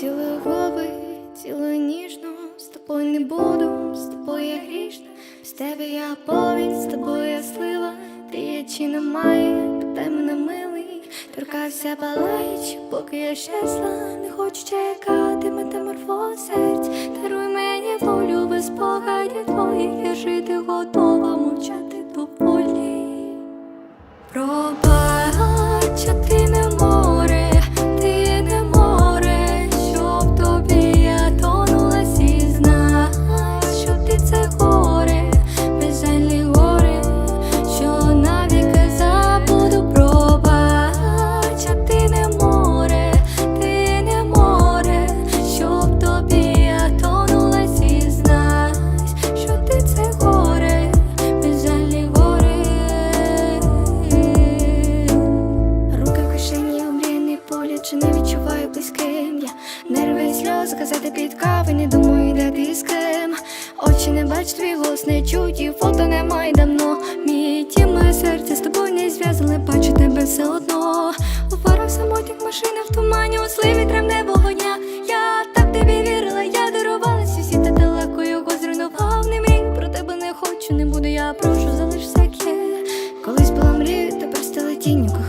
тіло голови, тіло ніжно, з тобою не буду, з тобою я грішна, з тебе я повінь, з тобою я слила, ти є чи немає, питай мене милий, торкався палач, поки я щасла, не хочу чекати, метаморфоз серць, даруй мені волю без спогадів твоїх. Я жити готова мовчати доволі. Проба Нерви і сльози, казати під кави, не думаю, де ти з ким. Очі не бачать, твій голос не чуть, і фото немає давно. Мій тім, моє серце з тобою не зв'язане, бачу тебе все одно. У парах самотніх машинах в тумані, у сливі трем небого дня. Я так тобі вірила, я дарувалася, всі та далеко його зруйнував. Не мій, про тебе не хочу, не буду, я прошу, залишся як є Колись була мрією, тепер стала кохаю